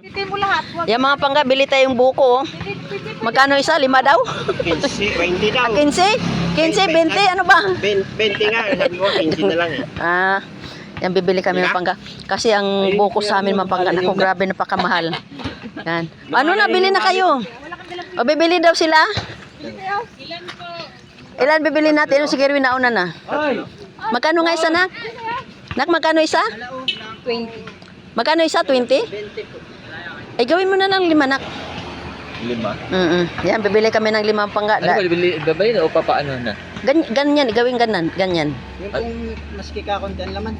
Pitin mo lahat. Wag. Yan mga pangga, bili tayong buko. oh. Magkano isa? Lima daw? 15, 20 daw. Ah, 15? 15, 20? Ano ba? 20, 20 nga, sabi ko 15 na lang eh. Ah, yan bibili kami ng pangga. Kasi ang buko sa amin mga pangga, naku, grabe napakamahal. Yan. Ano na, bili na kayo? O, bibili daw sila? Ilan bibili natin? Ano si Kerwin nauna na? Magkano nga isa, nak? Nak, magkano isa? 20. Magkano isa? 20? Ay, gawin mo na ng lima, nak. Lima. Mm Yan, bibili kami ng limang pangga. Ano ba, bibili, babay na o papaano na? Gan ganyan, gawin ganan, ganyan. Yung kung maski ka konti ang laman.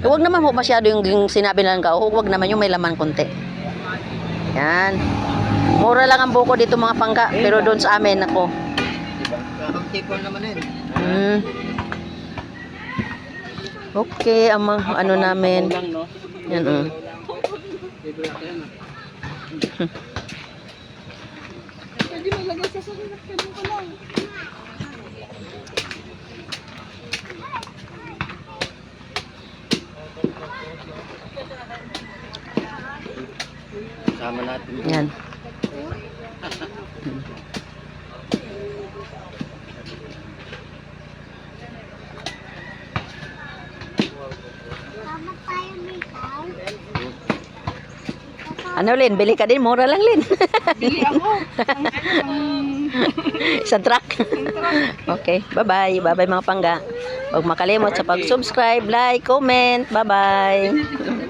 Eh, Huwag naman ho masyado yung, yung sinabi lang ka. Huwag naman yung may laman konti. Yan. Mura lang ang buko dito mga pangka. Pero doon sa amin, ako. Kakunti po naman yun. Hmm. Okay, ang ano namin. Yan, oh. Pwede mo lagay sa sulat. Pwede ko lang. Sama natin. Yan. Ano Lin, bili ka din, mura lang Lin. Bili ako. Ang, ang, Sa truck. okay, bye-bye. Bye-bye mga pangga. Huwag makalimot sa pag-subscribe, like, comment. Bye-bye.